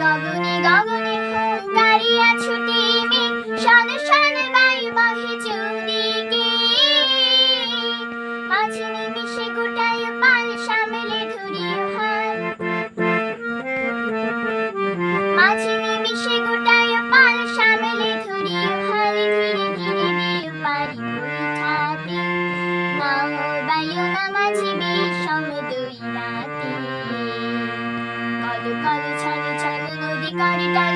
গগনে গগনে দাঁড়িয়া ছুটিবে সন সন বাই বহে চৌদিকে। মাঝে নিমিশে গোটায় পাল সামলে ধরি হাল। মাঝে নিমিশে গোটায় পাল সামলে ধরি হাল। ধীরে ধীরে দিয়ে পারি বৈঠাতে নাও বায়ু না মাঝে বিষম দুই রাতে। কল কল ছাড় Daddy, daddy.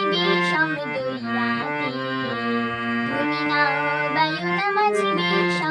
মাঝি বিষম দুই রাতে তুমি নাও বায়ু না